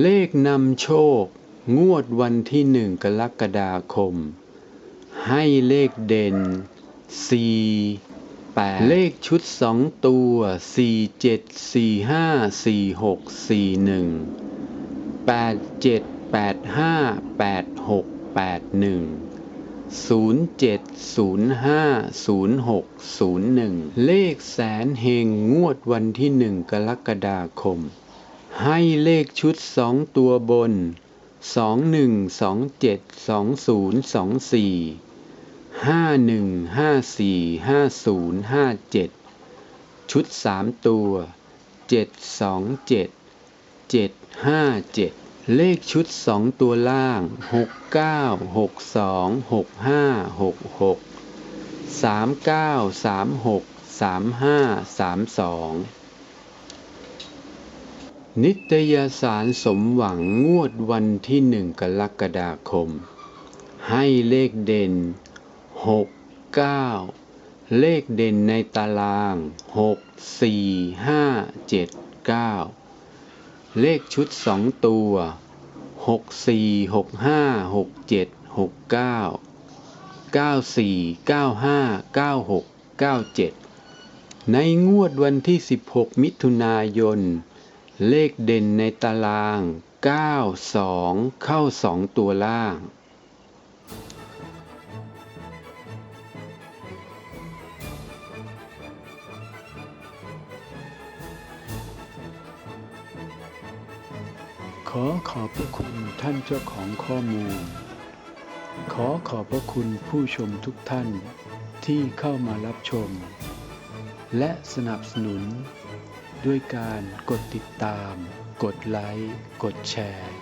เลขนำโชค งวดวันที่หนึ่งกรกฎาคม ให้เลขเด่น 4 8 เลขชุดสองตัว 4 7 4 5 4 6 4 1 8 7 8 5 8 6 8 1 0 7 0 5 0 6 0 1 เลขแสนเฮงงวดวันที่หนึ่งกรกฎาคม ให้เลขชุดสองตัวบนสองหนึ่งสองเจ็ดสองศูนย์สองสี่ห้าหนึ่งห้าสี่ห้าศูนย์ห้าเจ็ดชุดสามตัวเจ็ดสองเจ็ดเจ็ดห้าเจ็ดเลขชุดสองตัวล่างหกเก้าหกสองหกห้าหกหกสามเก้าสามหกสามห้าสามสอง นิตยสารสมหวังงวดวันที่หนึ่งกรกฎาคม ให้เลขเด่นหกเก้าเลขเด่นในตารางหกสี่ห้าเจ็ดเก้าเลขชุดสองตัวหกสี่หกห้าหกเจ็ดหกเก้าเก้าสี่เก้าห้าเก้าหกเก้าเจ็ดในงวดวันที่สิบหกมิถุนายน เลขเด่นในตาราง 92 เข้า 2 ตัวล่าง ขอขอบพระคุณท่านเจ้าของข้อมูล ขอขอบพระคุณผู้ชมทุกท่านที่เข้ามารับชม และสนับสนุน ด้วยการกดติดตาม กดไลค์ กดแชร์